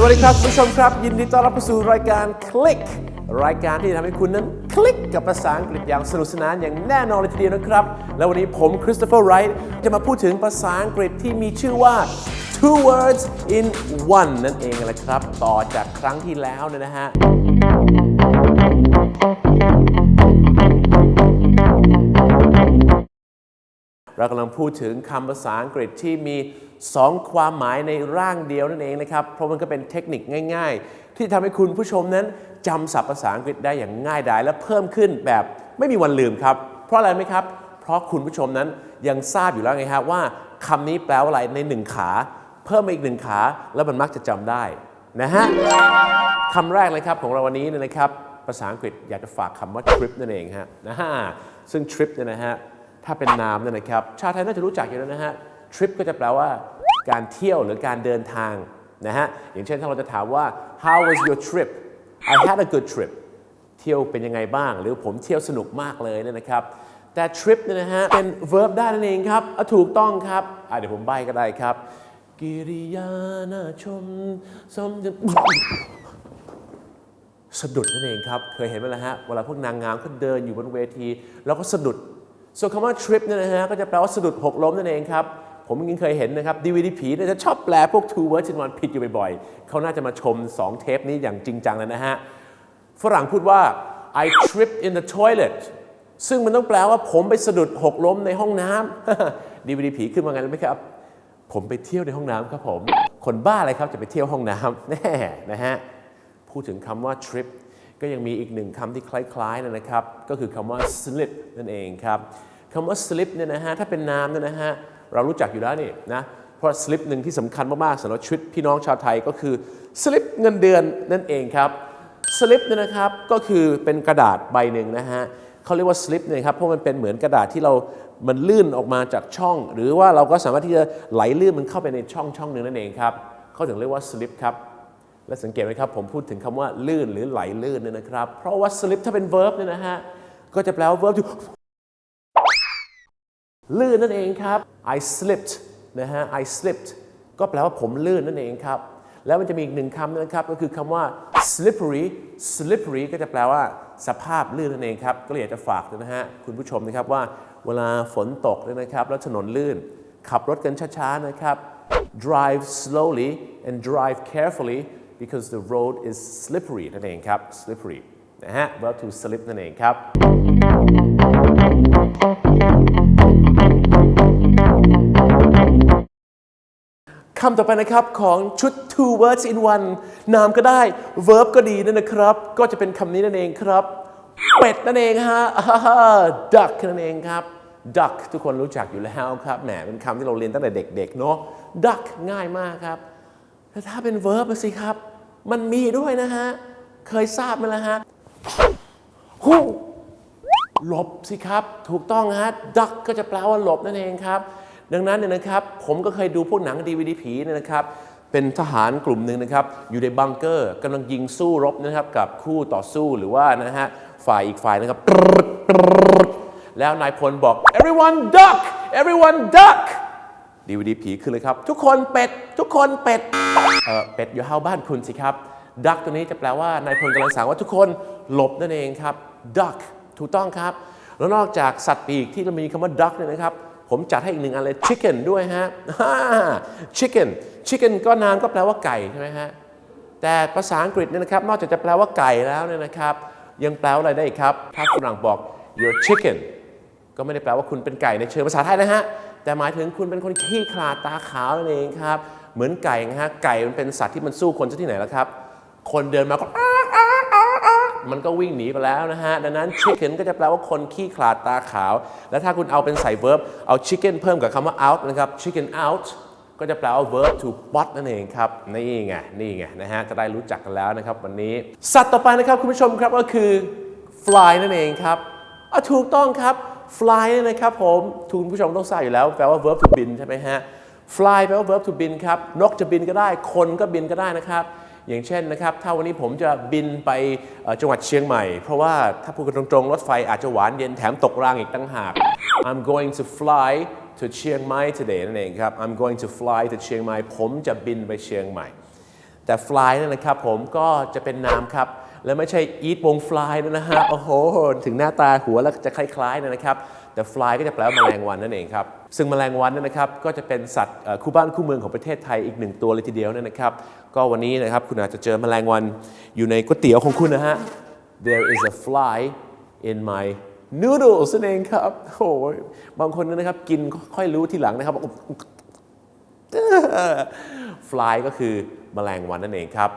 สวัสดีครับคุณผู้ชมครับ ยินดีต้อนรับเข้าสู่รายการคลิก รายการที่จะทำให้คุณนั้นคลิกกับภาษาอังกฤษอย่างสนุกสนานอย่างแน่นอนเลยทีเดียวนะครับ และวันนี้ผมคริสโตเฟอร์ไรท์จะมาพูดถึงภาษาอังกฤษที่มีชื่อว่า two words in one นั่นเองแหละครับ ต่อจากครั้งที่แล้วเนี่ยนะฮะ เรากำลังพูดถึงคำภาษาอังกฤษที่มี 2 ความหมายในร่างเดียวนั่นเองนะครับ เพราะมันก็เป็นเทคนิคง่าย ๆ ที่ทำให้คุณผู้ชมนั้นจำศัพท์ภาษาอังกฤษได้อย่างง่ายดายและเพิ่มขึ้นแบบไม่มีวันลืมครับ เพราะอะไรไหมครับ เพราะคุณผู้ชมนั้นยังทราบอยู่แล้วไงครับว่าคำนี้แปลว่าอะไรในหนึ่งขา เพิ่มมาอีกหนึ่งขา แล้วมันมักจะจำได้นะฮะคำแรกเลยครับของเราวันนี้เนี่ยนะครับภาษาอังกฤษอยากจะฝากคำว่า trip นั่นเองฮะนะฮะซึ่ง trip เนี่ยนะฮะถ้าเป็นนามเนี่ยนะครับชาวไทยน่าจะรู้จักอยู่แล้วนะฮะ trip ก็จะแปลว่าการเที่ยวหรือการเดินทางนะฮะ อย่างเช่นถ้าเราจะถามว่า how was your trip I had a good trip เที่ยวเป็นยังไงบ้าง หรือผมเที่ยวสนุกมากเลยเนี่ยนะครับ แต่ trip เนี่ยนะฮะ เป็น verb ได้นั่นเองครับถูกต้องครับเดี๋ยวผมใบก็ได้ครับ กิริยาน่าชมสมจะสะดุดนั่นเองครับ เคยเห็นไหมล่ะฮะ เวลาพวกนางงามก็เดินอยู่บนเวที แล้วก็สะดุด ส่วนคำว่า trip เนี่ยนะฮะ ก็จะแปลว่าสะดุดหกล้มนั่นเองครับ ผมยังเคยเห็นนะครับ DVD ผีเนี่ยจะชอบแปลพวก two words in one ผิดอยู่บ่อยๆ เขาน่าจะมาชม 2 เทปนี้อย่างจริงจังเลยนะฮะ ฝรั่งพูดว่า I tripped in the toilet ซึ่งมันต้องแปลว่าผมไปสะดุดหกล้มในห้องน้ำ DVD ผีขึ้นมาไงรู้ไหมครับ ผมไปเที่ยวในห้องน้ำครับผม คนบ้าอะไรครับจะไปเที่ยวห้องน้ำแน่นะฮะ พูดถึงคำว่า trip ก็ยังมีอีกหนึ่งคำที่คล้ายๆนะครับ ก็คือคำว่า slip นั่นเองครับคำว่า slip เนี่ยนะฮะถ้าเป็นนามเนี่ยนะฮะ เรารู้จักอยู่แล้วนี่นะเพราะ slip หนึ่งที่สำคัญมากๆสำหรับชีวิตพี่น้องชาวไทยก็คือ slip เงินเดือนนั่นเองครับ slip เนี่ยนะครับก็คือเป็นกระดาษใบหนึ่งนะฮะเขาเรียกว่า slip เนี่ยครับเพราะมันเป็นเหมือนกระดาษที่เรา มันลื่นออกมาจากช่อง หรือว่าเราก็สามารถที่จะไหลลื่นมันเข้าไปในช่องช่องหนึ่งนั่นเองครับเขาถึงเรียกว่า slip ครับและสังเกตไหมครับผมพูดถึงคำว่าลื่นหรือไหลลื่นเนี่ยนะครับ เพราะว่า slip ถ้าเป็น verb เนี่ยนะฮะก็จะแปลว่า verb ที่ลื่นนั่นเองครับ I slipped นะฮะ I slipped ก็แปลว่าผมลื่นนั่นเองครับ แล้วมันจะมีอีกหนึ่งคำนะครับ ก็คือคำว่า slippery slippery ก็จะแปลว่าสภาพลื่นนั่นเองครับ ก็เลยอยากจะฝากนะฮะคุณผู้ชมนะครับว่าเวลาฝนตกเนี่ยนะครับ แล้วถนนลื่น ขับรถกันช้า ๆ นะครับ drive slowly and drive carefully because the road is slippery นั่นเองครับ slippery นะฮะ verb to slip นั่นเองครับ คำต่อไปนะครับของชุด two words in one นามก็ได้ verb ก็ดีนั่นนะครับ ก็จะเป็นคำนี้นั่นเองครับ เป็ดนั่นเองฮะ duck นั่นเองครับ duck ทุกคนรู้จักอยู่แล้วครับแหมเป็นคำที่เราเรียนตั้งแต่เด็กๆเนาะ duck ง่ายมากครับแต่ถ้าเป็น verb สิครับ มันมีด้วยนะฮะ เคยทราบไหมล่ะฮะฮู้หลบสิครับ ถูกต้องฮะ duck ก็จะแปลว่าหลบนั่นเองครับ ดังนั้นเนี่ยนะครับผมก็เคยดูพวกหนังดีวีดีผีเนี่ยนะครับเป็นทหารกลุ่มหนึ่งนะครับอยู่ในบังเกอร์กำลังยิงสู้รบนะครับกับคู่ต่อสู้หรือว่านะฮะฝ่ายอีกฝ่ายนะครับแล้วนายพลบอก everyone duck everyone duck ดีวีดีผีขึ้นเลยครับ ทุกคนเป็ด ทุกคนเป็ดเออเป็ดอยู่เฮาบ้านคุณสิครับ duck ตัวนี้จะแปลว่านายพลกำลังสั่งว่าทุกคนหลบนั่นเองครับ duck ถูกต้องครับ แล้วนอกจากสัตว์ปีกที่เรามีคำว่า duck เนี่ยนะครับ ผมจัดให้อีกหนึ่งอันเลย chicken ด้วยฮะ chicken chicken ก็นามก็แปลว่าไก่ใช่ไหมฮะ แต่ภาษาอังกฤษเนี่ยนะครับ นอกจากจะแปลว่าไก่แล้วเนี่ยนะครับ ยังแปลว่าอะไรได้อีกครับ ถ้าฝรั่งบอก your chicken ก็ไม่ได้แปลว่าคุณเป็นไก่ในเชิงภาษาไทยนะฮะ แต่หมายถึงคุณเป็นคนขี้ขลาตาขาวนั่นเองครับ เหมือนไก่นะฮะ ไก่มันเป็นสัตว์ที่มันสู้คนซะที่ไหนแล้วครับ คนเดินมาก็อ้า มันก็วิ่งหนีไปแล้วนะฮะ ดังนั้น chicken ก็จะแปลว่าคนขี้ขลาดตาขาว แล้วถ้าคุณเอาเป็นใส่ verb เอา chicken เพิ่มกับคำว่า out นะครับ chicken out ก็จะแปลว่า verb to pot นั่นเองครับ นี่ไง นี่ไงนะฮะ จะได้รู้จักกันแล้วนะครับวันนี้ สัตว์ต่อไปนะครับคุณผู้ชมครับก็คือ fly นั่นเองครับอะถูกต้องครับ fly เนี่ยนะครับผมคุณผู้ชมต้องทราบอยู่แล้ว แปลว่า verb to บินใช่ไหมฮะ fly แปลว่า verb to บินครับ นกจะบินก็ได้ คนก็บินก็ได้นะครับ อย่างเช่นนะครับ ถ้าวันนี้ผมจะบินไปจังหวัดเชียงใหม่ เพราะว่าถ้าพูดกันตรงๆ รถไฟอาจจะหวานเย็นแถมตกรางอีกตั้งหาก I'm going to fly to เชียงใหม่ today นั่นเองครับ I'm going to fly to เชียงใหม่ ผมจะบินไปเชียงใหม่ แต่ fly นั่นนะครับผมก็จะเป็นนามครับ และไม่ใช่ eat วง fly นะฮะโอ้โหถึงหน้าตาหัวแล้วจะคล้ายๆนะครับแต่ fly ก็จะแปลว่าแมลงวันนั่นเองครับซึ่งแมลงวันนั่นนะครับก็จะเป็นสัตว์เอ่อคู่บ้านคู่เมืองของประเทศไทยอีกหนึ่งตัวเลยทีเดียวนั่นนะครับ ก็วันนี้นะครับคุณอาจจะเจอแมลงวันอยู่ในก๋วยเตี๋ยวของคุณนะฮะ there is a fly in my noodles นั่นเองครับโอ้ยบางคนนะครับกินค่อยรู้ทีหลังนะครับ fly ก็คือแมลงวันนั่นเองครับ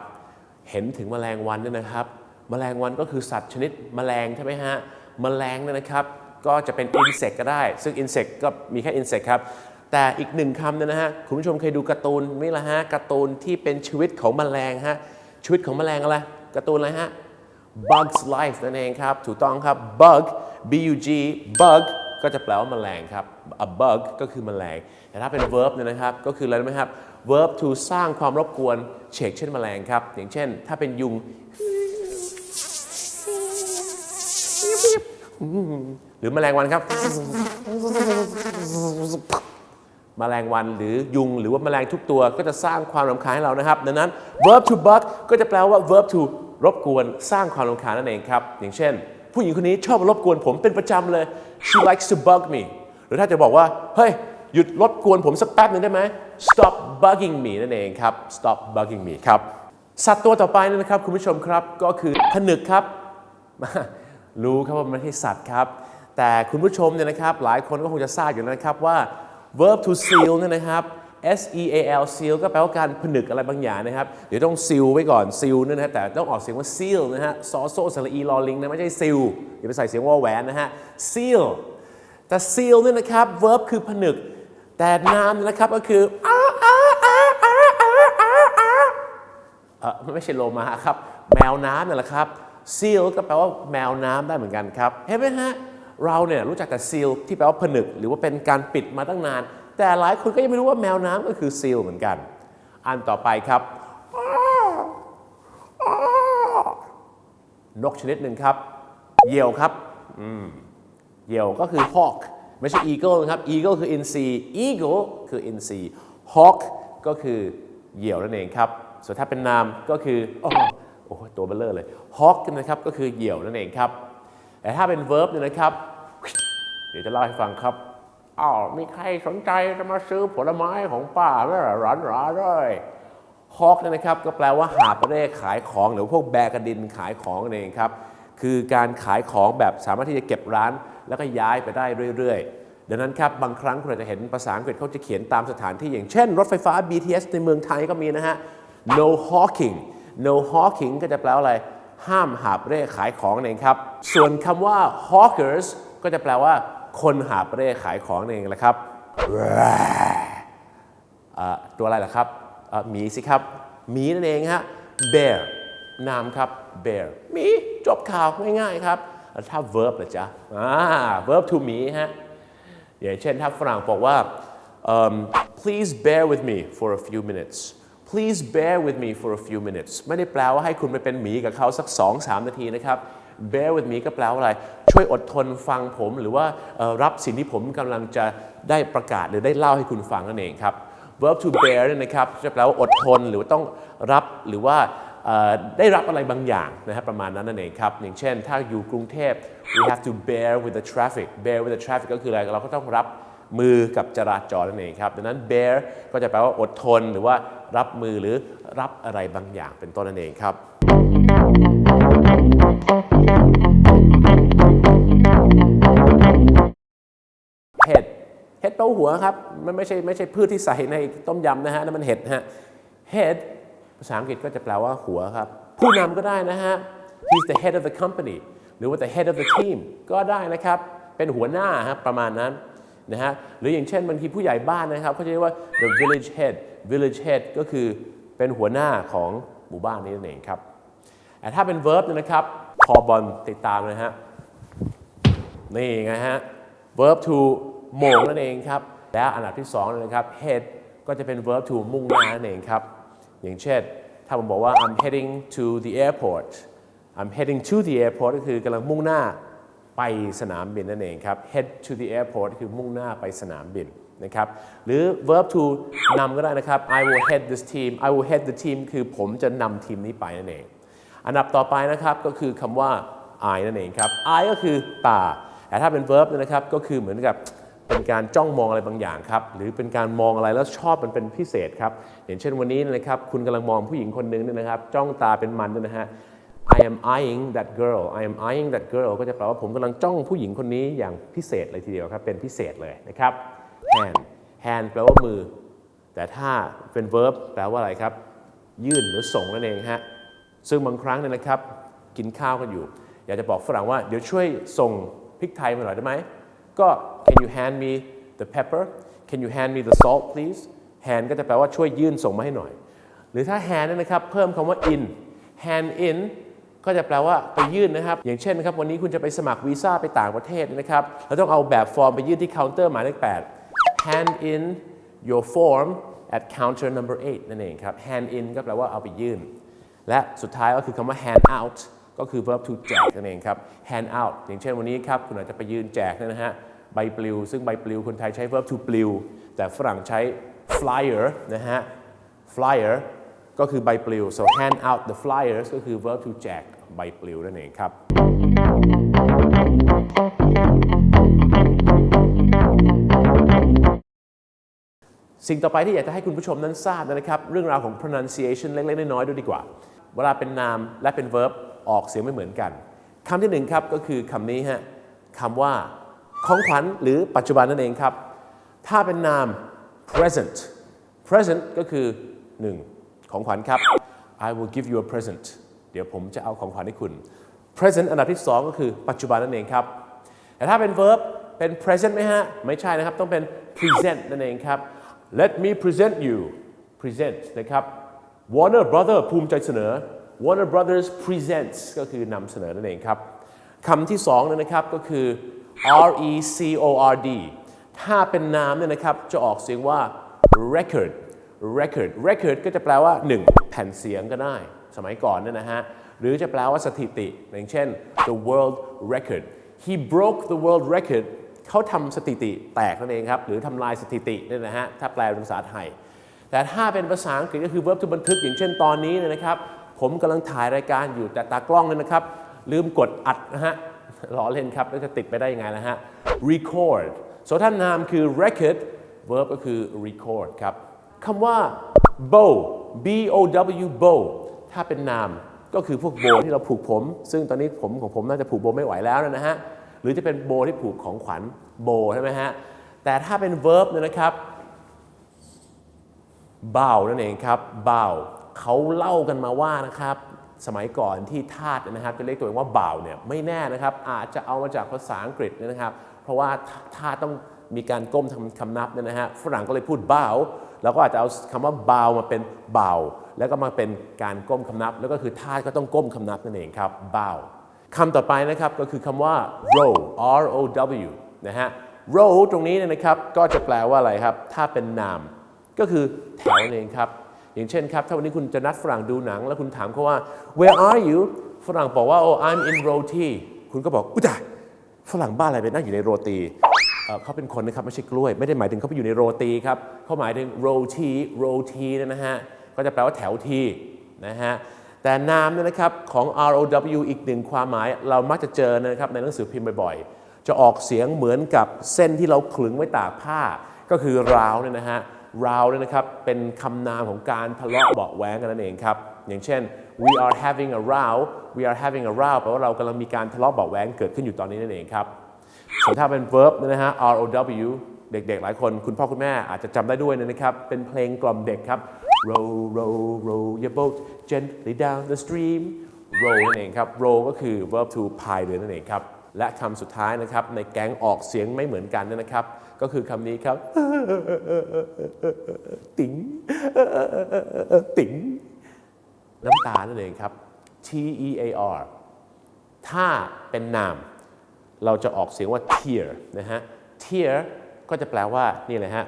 เห็นถึงแมลงวันเนี่ยนะครับแมลงวันก็คือสัตว์ชนิดแมลงใช่ไหมฮะแมลงเนี่ยนะครับ ก็จะเป็น insect ก็ได้ ซึ่ง insect ก็มีแค่ insect ครับแต่อีกหนึ่งคำเนยนะฮะคุณผู้ชมเคยดูการ์ตูนไหมล่ะฮะการ์ตูนที่เป็นชีวิตของแมลงฮะชีวิตของแมลงอะไรการ์ตูนอะไรฮะ Bugs Life นั่นเองครับ ถูกต้องครับ bug b u g bug ก็จะแปลว่าแมลงครับ a bug ก็คือแมลง แต่ถ้าเป็น verb เนี่ยนะครับ ก็คืออะไรรู้ไหมครับ verb to สร้างความรบกวนเฉกเช่นแมลงครับ อย่างเช่น ถ้าเป็นยุง หรือแมลงวันครับ แมลงวันหรือยุงหรือว่าแมลงทุกตัวก็จะสร้างความรำคาญให้เรานะครับ ดังนั้น verb to bug ก็จะแปลว่า verb to รบกวนสร้างความรำคาญนั่นเองครับ อย่างเช่น ผู้หญิงคนนี้ชอบรบกวนผมเป็นประจำเลย she likes to bug me หรือถ้าจะบอกว่า เฮ้ย หยุดรบกวนผมสักแป๊บหนึ่งได้ไหม stop bugging me นั่นเองครับ stop bugging me ครับ สัตว์ตัวต่อไปนะครับคุณผู้ชมครับก็คือผนึกครับ รู้ครับว่ามันไม่ใช่สัตว์ครับ แต่คุณผู้ชมเนี่ยนะครับหลายคนก็คงจะทราบอยู่แล้วนะครับว่า verb to seal เนี่ยนะครับ S E A L seal ก็แปลว่าการผนึกอะไรบางอย่างนะครับ เดี๋ยวต้อง seal ไว้ก่อน seal เนี่ยนะฮะแต่ต้องออกเสียงว่า seal นะฮะซอโซสระอีลอลิงนะไม่ใช่ seal อย่าไปใส่เสียงว่าแหวนนะฮะ seal แต่ seal เนี่ยนะครับ verb คือผนึก แต่นามเนี่ยนะครับก็คือไม่ใช่โลมาครับ แมวน้ำนั่แหละครับ seal ก็แปลว่าแมวน้ำได้เหมือนกันครับ เห็นไหมฮะ เราเนี่ยรู้จักแต่ seal ที่แปลว่าผนึก หรือว่าเป็นการปิดมาตั้งนาน แต่หลายคนก็ยังไม่รู้ว่าแมวน้ำก็คือ seal เหมือนกัน อันต่อไปครับ นกชนิดหนึ่งครับ เหยี่ยวครับ เหยี่ยวก็คือ hawk ไม่ใช่ eagle นะครับ eagle คือ inseed eagle คือ inseed hawk ก็คือเหยี่ยวนั่นเองครับ ส่วนถ้าเป็นนามก็คือโอ้โหตัวเบลเลอร์เลย hawk นะครับก็คือเหยี่ยวนั่นเองครับ แต่ถ้าเป็น verb เนี่ยนะครับ เดี๋ยวจะเล่าให้ฟังครับอ้าวมีใครสนใจจะมาซื้อผลไม้ของป้าไหมล่ะร้านร้านเลยฮอกเนี่ยนะครับก็แปลว่าหาบเร่ขายของหรือพวกแบกระดินขายของนั่นเองครับ คือการขายของแบบสามารถที่จะเก็บร้าน แล้วก็ย้ายไปได้เรื่อยๆ ดังนั้นครับบางครั้งคุณอาจจะเห็นภาษาอังกฤษเขาจะเขียนตามสถานที่อย่างเช่น รถไฟฟ้า BTS ในเมืองไทยก็มีนะฮะ no hawking no hawking ก็จะแปลว่าอะไร ห้ามหาบเร่ขายของนั่นเองครับ ส่วนคำว่า hawkers ก็จะแปลว่า คนหาบเร่ขายของนั่นเองแหละครับตัวอะไรล่ะครับหมีสิครับหมีนั่นเองฮะ bear นามครับ bear หมีจบข่าวง่ายๆครับ แล้วถ้า verb ล่ะจ๊ะอ่า verb to หมีฮะอย่างเช่นถ้าฝรั่งบอกว่า um, please bear with me for a few minutes please bear with me for a few minutes ไม่ได้แปลว่าให้คุณไปเป็นหมีกับเขาสัก 2-3 นาทีนะครับ bear with me ก็แปลว่าอะไร ช่วยอดทนฟังผมหรือว่ารับสิ่งที่ผมกำลังจะได้ประกาศหรือได้เล่าให้คุณฟังนั่นเองครับ verb to bear เนี่ยนะครับจะแปลว่าอดทนหรือว่าต้องรับหรือว่า ได้รับอะไรบางอย่างนะครับประมาณนั้นนั่นเองครับ อย่างเช่น ถ้าอยู่กรุงเทพ we have to bear with the traffic bear with the traffic ก็คืออะไรเราก็ต้องรับมือกับจราจรนั่นเองครับดังนั้น bear ก็จะแปลว่าอดทนหรือว่ารับมือหรือรับอะไรบางอย่างเป็นต้นนั่นเองครับ เห็ด เห็ดแปลว่าหัวครับ มันไม่ใช่ไม่ใช่พืชที่ใส่ในต้มยำนะฮะนั่นมันเห็ดฮะ head ภาษาอังกฤษก็จะแปลว่าหัวครับ ผู้นำก็ได้นะฮะ he's the head of the company หรือว่า the head of the team ก็ได้นะครับ เป็นหัวหน้าครับประมาณนั้นนะฮะ หรืออย่างเช่นบางทีผู้ใหญ่บ้านนะครับเขาจะเรียกว่า the village head village head ก็คือเป็นหัวหน้าของหมู่บ้านนี้นั่นเองครับแต่ถ้าเป็น verb เนี่ยนะครับคอบอลติดตามนะฮะ นี่ไงฮะ verb to โมงนั่นเองครับ แล้วอันดับที่2นะครับ head ก็จะเป็น verb to มุ่งหน้านั่นเองครับ อย่างเช่น ถ้าผมบอกว่า I'm heading to the airport I'm heading to the airport ก็คือกำลังมุ่งหน้าไปสนามบินนั่นเองครับ head to the airport คือมุ่งหน้าไปสนามบินนะครับ หรือ verb to นำก็ได้นะครับ I will head this team I will head the team คือผมจะนำทีมนี้ไปนั่นเอง อันดับต่อไปนะครับก็คือคำว่า I นั่นเองครับ I ก็คือตา แต่ถ้าเป็น verb นะครับก็คือเหมือนกับ เป็นการจ้องมองอะไรบางอย่างครับ หรือเป็นการมองอะไรแล้วชอบมันเป็นพิเศษครับอย่างเช่นวันนี้นะครับคุณกำลังมองผู้หญิงคนหนึ่งเนี่ยนะครับ จ้องตาเป็นมันด้วยนะฮะ I am eyeing that girl I am eyeing that girl ก็จะแปลว่าผมกำลังจ้องผู้หญิงคนนี้อย่างพิเศษเลยทีเดียวครับ เป็นพิเศษเลยนะครับ hand hand แปลว่ามือ แต่ถ้าเป็น verb แปลว่าอะไรครับ ยื่นหรือส่งนั่นเองฮะ ซึ่งบางครั้งเนี่ยนะครับ กินข้าวกันอยู่ อยากจะบอกฝรั่งว่าเดี๋ยวช่วยส่งพริกไทยมาหน่อยได้ไหม ก็ can you hand me the pepper can you hand me the salt please hand ก็จะแปลว่าช่วยยื่นส่งมาให้หน่อย หรือถ้า hand นี่นะครับเพิ่มคำว่า in hand in ก็จะแปลว่าไปยื่นนะครับ อย่างเช่นนะครับวันนี้คุณจะไปสมัครวีซ่าไปต่างประเทศนะครับแล้วต้องเอาแบบฟอร์มไปยื่นที่เคาน์เตอร์หมายเลข8 hand in your form at counter number 8 นั่นเองครับ hand in ก็แปลว่าเอาไปยื่น และสุดท้ายก็คือคำว่า hand out ก็คือ verb to แจกนั่นเองครับ hand out อย่างเช่นวันนี้ครับ คุณอาจจะไปยืนแจกนนะฮะใบปลิว ซึ่งใบปลิวคนไทยใช้ verb to ปลิว แต่ฝรั่งใช้ flyer นะฮะ flyer ก็คือใบปลิว so hand out the flyers ก็คือ verb to แจกใบปลิวนั่นเองครับ สิ่งต่อไปที่อยากจะให้คุณผู้ชมนั้นทราบนะครับ เรื่องราวของ pronunciation เล็กๆน้อยๆดูดีกว่า เวลาเป็นนามและเป็น verb ออกเสียงไม่เหมือนกันคำที่หนึ่งครับก็คือคำนี้ฮะคำว่าของขวัญหรือปัจจุบันนั่นเองครับ ถ้าเป็นนาม present present ก็คือ 1. ของขวัญครับ I will give you a present เดี๋ยวผมจะเอาของขวัญให้คุณ present อันดับที่ 2 ก็คือปัจจุบันนั่นเองครับ แต่ถ้าเป็น verb เป็น present ไหมฮะ ไม่ใช่นะครับ ต้องเป็น present นั่นเองครับ let me present you present นะครับ Warner Brother ภูมิใจเสนอ Warner Brothers presents ก็คือนำเสนอนั่นเองครับคำที่สองนยนะครับก็คือ R E C O R D ถ้าเป็นนามเนี่ยนะครับจะออกเสียงว่า record record record ก็จะแปลว่า 1 แผ่นเสียงก็ได้ สมัยก่อนเนี่ยนะฮะ หรือจะแปลว่าสถิติ อย่างเช่น the world record he broke the world record เขาทำสถิติแตกนั่นเองครับ หรือทำลายสถิติเนี่ยนะฮะ ถ้าแปลเป็นภาษาไทย แต่ถ้าเป็นภาษาอังกฤษก็คือ verb to บันทึกอย่างเช่นตอนนี้เนี่ยนะครับ ผมกำลังถ่ายรายการอยู่แต่ตากล้องเนี่ยนะครับ ลืมกดอัดนะฮะล้อเล่นครับ แล้วจะติดไปได้ยังไงนะฮะ record สวนท่านนามคือ record verb ก็คือ record ครับคำว่า bow b o w bow ถ้าเป็นนามก็คือพวกโบที่เราผูกผม ซึ่งตอนนี้ผมของผมน่าจะผูกโบไม่ไหวแล้วนะฮะ หรือจะเป็นโบที่ผูกของขวัญโบใช่ไหมฮะ แต่ถ้าเป็น verb เนี่ยนะครับบ่าวนั่นเองครับบ่าว เขาเล่ากันมาว่านะครับสมัยก่อนที่ทาสนะครับจะเรียกตัวเองว่าบ่าวเนี่ยไม่แน่นะครับอาจจะเอามาจากภาษาอังกฤษนะครับ เพราะว่าทาสต้องมีการก้มทำคำนับเนี่ยนะฮะฝรั่งก็เลยพูดบ่าวแล้วก็อาจจะเอาคำว่าบ่าวมาเป็นบ่าวแล้วก็มาเป็นการก้มคำนับ แล้วก็คือทาสก็ต้องก้มคำนับนั่นเองครับบ่าวคำต่อไปนะครับก็คือคำว่า row r o w นะฮะ row ตรงนี้เนี่ยนะครับก็จะแปลว่าอะไรครับ ถ้าเป็นนาม ก็คือแถวนั่นเองครับ อย่างเช่นครับ ถ้าวันนี้คุณจะนัดฝรั่งดูหนัง แล้วคุณถามเขาว่า where are you ฝรั่งบอกว่า oh I'm in roti คุณก็บอกอุ้ยตายฝรั่งบ้าอะไรไปนั่งอยู่ในโรตีเขาเป็นคนนะครับไม่ใช่กล้วย ไม่ได้หมายถึงเขาไปอยู่ในโรตีครับเขาหมายถึง roti roti เนะฮะก็จะแปลว่าแถวทีนะฮะแต่นามเนี่ยนะครับของ R O W อีกหนึ่งความหมายเรามักจะเจอนะครับในหนังสือพิมพ์บ่อยๆ จะออกเสียงเหมือนกับเส้นที่เราขลึงไว้ตากผ้า ก็คือราวเนี่ยนะฮะ ราวเนี่ยนะครับเป็นคำนามของการทะเลาะเบาะแว้งกันนั่นเองครับ อย่างเช่น we are having a row we are having a row แปลว่าเรากำลังมีการทะเลาะเบาะแว้งเกิดขึ้นอยู่ตอนนี้นั่นเองครับส่วนถ้าเป็น verb นยนะฮะ R O W เด็กๆ หลายคนคุณพ่อคุณแม่อาจจะจำได้ด้วยนะครับ เป็นเพลงกล่อมเด็กครับ row row row your boat gently down the stream row นั่นเองครับ row ก็คือ verb to พายเรือนั่นเองครับ และคำสุดท้ายนะครับในแก๊งออกเสียงไม่เหมือนกันนะครับ ก็คือคำนี้ครับ ติ๋งติ๋งน้ำตานั่นเองครับ T E A R ถ้าเป็นนาม เราจะออกเสียงว่า tear นะฮะ tear ก็จะแปลว่านี่เลยฮะ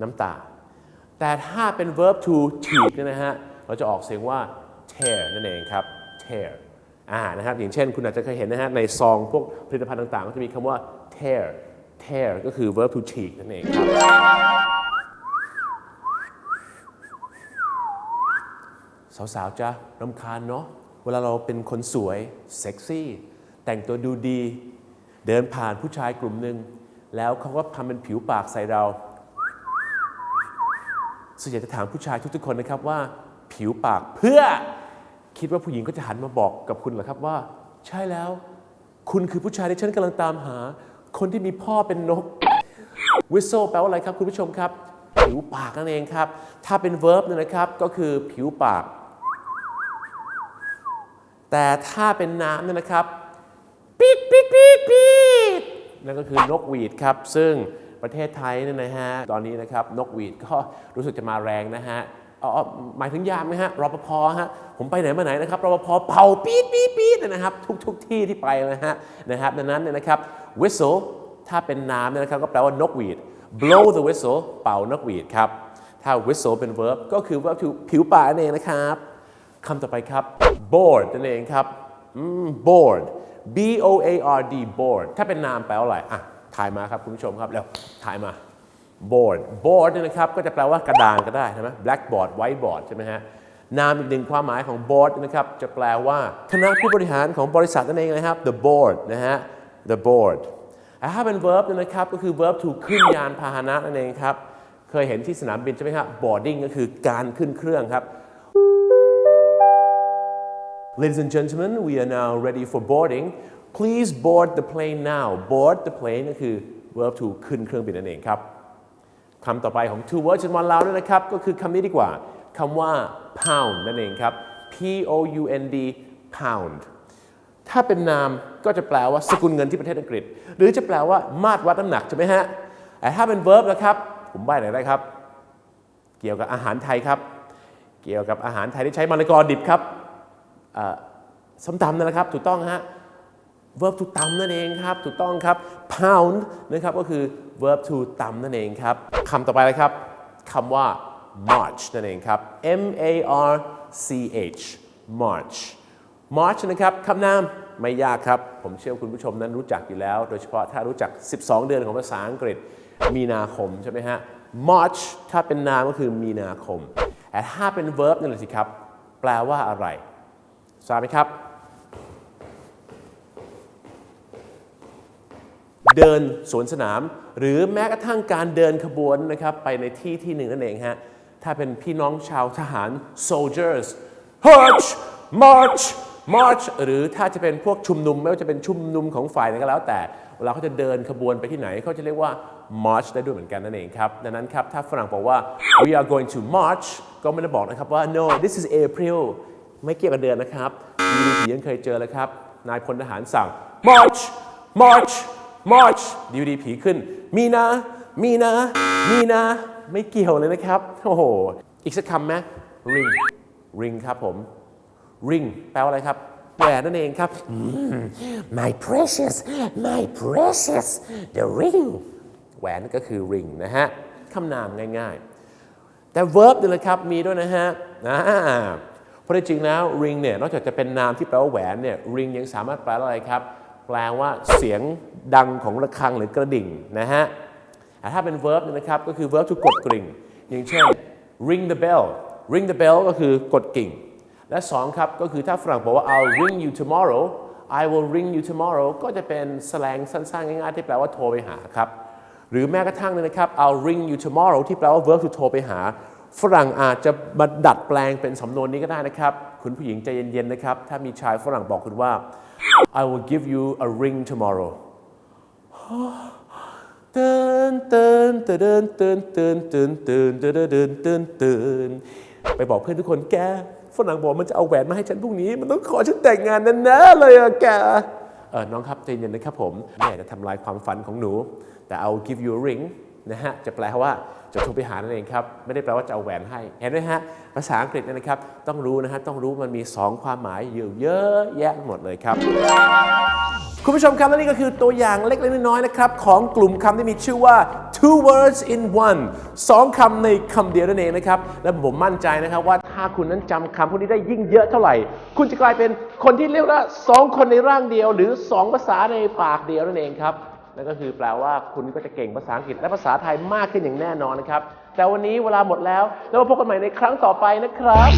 น้ำตา แต่ถ้าเป็น verb to ฉีกนะฮะเราจะออกเสียงว่า tear นั่นเองครับ tear อ่านะครับอย่างเช่นคุณอาจจะเคยเห็นนะฮะในซองพวกผลิตภัณฑ์ต่างๆ ก็จะมีคำว่า tear tear ก็คือ verb to ฉีกนั่นเองครับ สาวๆจะรำคาญเนาะ เวลาเราเป็นคนสวย เซ็กซี่ แต่งตัวดูดี เดินผ่านผู้ชายกลุ่มหนึ่ง แล้วเขาก็ทำเป็นผิวปากใส่เราส่วนใหญ่จะถามผู้ชายทุกๆคนนะครับว่า ผิวปากเพื่อคิดว่าผู้หญิงก็จะหันมาบอกกับคุณเหรอครับว่า ใช่แล้ว คุณคือผู้ชายที่ฉันกำลังตามหา คนที่มีพ่อเป็นนก whistle แปลว่าอะไรครับคุณผู้ชมครับ ผิวปากนั่นเองครับ ถ้าเป็น verb เนี่ยนะครับ ก็คือผิวปาก แต่ถ้าเป็นน้ำเนี่ยนะครับปีดปีดปีดปีดนั่นก็คือนกหวีดครับ ซึ่งประเทศไทยเนี่ยนะฮะ ตอนนี้นะครับ นกหวีดก็รู้สึกจะมาแรงนะฮะ หมายถึงยามนะฮะรปภฮะผมไปไหนมาไหนนะครับรปภเป่าปี๊ดปีดปีดนะครับ ทุกทุกที่ที่ไปนะฮะนะครับดังนั้นเนี่ยนะครับ whistle ถ้าเป็นน้ำเนี่ยนะครับก็แปลว่านกหวีด blow the whistle เป่านกหวีดครับ ถ้า whistle เป็น verb ก็คือ verb ผิวปากนั่นเองนะครับคำต่อไปครับ bored นั่นเองครับ bored b o a r d bored ถ้าเป็นนามแปลว่าอะไรอะถ่ายมาครับคุณผู้ชมครับแล้วถ่ายมา board board เนี่ยนะครับก็จะแปลว่ากระดานก็ได้ใช่ไหม blackboard whiteboard ใช่ไหมฮะนามอีกหนึ่งความหมายของ board นะครับจะแปลว่าคณะผู้บริหารของบริษัทนั่นเองนะครับ the board นะฮะ the board ถ้าเป็น verb เนี่ยนะครับก็คือ verb to ขึ้นยานพาหนะนั่นเองครับเคยเห็นที่สนามบินใช่ไหมครับ boarding ก็คือการขึ้นเครื่องครับ Ladies and gentlemen, we are now ready for boarding. Please board the plane now. Board the plane ก็คือ verb to ขึ้นเครื่องบินนั่นเองครับ คำต่อไปของ two words in one เราเนี่ยนะครับ ก็คือคำนี้ดีกว่าคำว่า pound นั่นเองครับ p o u n d pound ถ้าเป็นนามก็จะแปลว่าสกุลเงินที่ประเทศอังกฤษ หรือจะแปลว่ามาตรวัดน้ำหนักใช่ไหมฮะแต่ถ้าเป็น verb นะครับ ผมใบ้หน่อยได้ครับ เกี่ยวกับอาหารไทยครับ เกี่ยวกับอาหารไทยที่ใช้มะละกอดิบครับส้มตำนั่นแหละครับ ถูกต้องฮะ verb to ตำนั่นเองครับ ถูกต้องครับ pound นะครับก็คือ verb to ตำนั่นเองครับคำต่อไปเลยครับคำว่า march นั่นเองครับ M A R C H march march นะครับคำนามไม่ยากครับ ผมเชื่อคุณผู้ชมนั้นรู้จักอยู่แล้ว โดยเฉพาะถ้ารู้จัก 12 เดือนของภาษาอังกฤษ มีนาคมใช่ไหมฮะ march ถ้าเป็นนามก็คือมีนาคม แต่ถ้าเป็น verb นี่นแหละสิครับ แปลว่าอะไร ทราบไหมครับ เดินสวนสนาม หรือแม้กระทั่งการเดินขบวนนะครับไปในที่ที่หนึ่งนั่นเองฮะถ้าเป็นพี่น้องชาวทหาร soldiers march march march หรือถ้าจะเป็นพวกชุมนุม ไม่ว่าจะเป็นชุมนุมของฝ่ายไหนก็แล้วแต่เวลาเขาจะเดินขบวนไปที่ไหนเขาจะเรียกว่า march ได้ด้วยเหมือนกันนั่นเองครับ ดังนั้นครับ ถ้าฝรั่งบอกว่า we are going to march ก็ไม่ได้บอกนะครับว่า no this is April ไม่เกี่ยวกับเดือนนะครับมีผียังเคยเจอเลยครับ นายพลทหารสั่ง march march march ดีวดีผีขึ้น มีนา มีนา มีนา ไม่เกี่ยวเลยนะครับ โอ้โห อีกสักคำไหม ring ring ครับผม ring แปลว่าอะไรครับแหวนนั่นเองครับ my precious my precious the ring แหวนก็คือ ring นะฮะคำนามง่ายๆ แต่ verb นี่ยนะครับ มีด้วยนะฮะเพราะจริงแล้ว ring เนี่ย นอกจากจะเป็นนามที่แปลว่าแหวนเนี่ย ring ยังสามารถแปลว่าอะไรครับ แปลว่าเสียงดังของระฆังหรือกระดิ่งนะฮะแต่ถ้าเป็น verb เนี่ยนะครับก็คือ verb to กดกริ่ง อย่างเช่น ring the bell ring the bell ก็คือกดกิ่ง และสองครับก็คือถ้าฝรั่งบอกว่า I'll ring you tomorrow I will ring you tomorrow ก็จะเป็นแสลงสั้นๆ ง่ายๆ ที่แปลว่าโทรไปหาครับ หรือแม้กระทั่งเลยนะครับ I'll ring you tomorrow ที่แปลว่า verb to โทรไปหา ฝรั่งอาจจะมาดัดแปลงเป็นสำนวนนี้ก็ได้นะครับ คุณผู้หญิงใจเย็นๆนะครับ ถ้ามีชายฝรั่งบอกคุณว่า I will give you a ring tomorrow เตือนเตือนเตือนเตือนเตือนเตือนเตือนเตือนเตือนเตือนเตือนไปบอกเพื่อนทุกคนแกฝรั่งบอกมันจะเอาแหวนมาให้ฉันพรุ่งนี้ มันต้องขอฉันแต่งงานแน่ๆเลยอะแกเออน้องครับใจเย็นนะครับผมไม่จะทำลายความฝันของหนู แต่ I'll give you a ring นะฮะจะแปลว่า จะโทรไปหานั่นเองครับไม่ได้แปลว่าจะเอาแหวนให้ เห็นไหมฮะภาษาอังกฤษนยนะครับ ต้องรู้นะฮะต้องรู้มันมี 2 ความหมายอยู่เยอะแยะหมดเลยครับ คุณผู้ชมครับและนี่ก็คือตัวอย่างเล็กๆน้อยๆนะครับ ของกลุ่มคำที่มีชื่อว่า two words in one สองคำในคำเดียวนั่นเองนะครับ และผมมั่นใจนะครับว่าถ้าคุณนั้นจำคำพวกนี้ได้ยิ่งเยอะเท่าไหร่ คุณจะกลายเป็นคนที่เรียกว่าสองคนในร่างเดียว หรือสองภาษาในปากเดียวนั่นเองครับ นั่นก็คือแปลว่าคุณก็จะเก่งภาษาอังกฤษและภาษาไทยมากขึ้นอย่างแน่นอนนะครับ แต่วันนี้เวลาหมดแล้ว แล้วมาพบกันใหม่ในครั้งต่อไปนะครับ